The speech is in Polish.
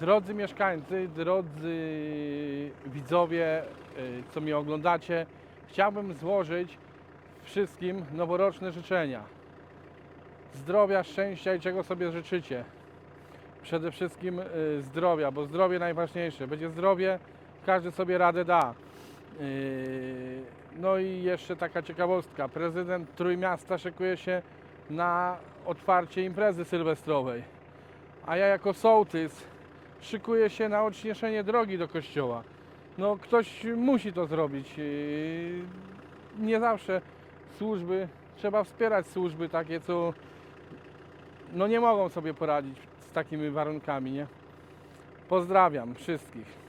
Drodzy mieszkańcy, drodzy widzowie, y, co mnie oglądacie, chciałbym złożyć wszystkim noworoczne życzenia. Zdrowia, szczęścia i czego sobie życzycie. Przede wszystkim y, zdrowia, bo zdrowie najważniejsze. Będzie zdrowie, każdy sobie radę da. Yy, No i jeszcze taka ciekawostka. Prezydent Trójmiasta szykuje się na otwarcie imprezy sylwestrowej. A ja jako sołtys szykuję się na odśnieżenie drogi do kościoła. No ktoś musi to zrobić. Nie zawsze służby, trzeba wspierać służby takie, co no nie mogą sobie poradzić z takimi warunkami, nie? Pozdrawiam wszystkich.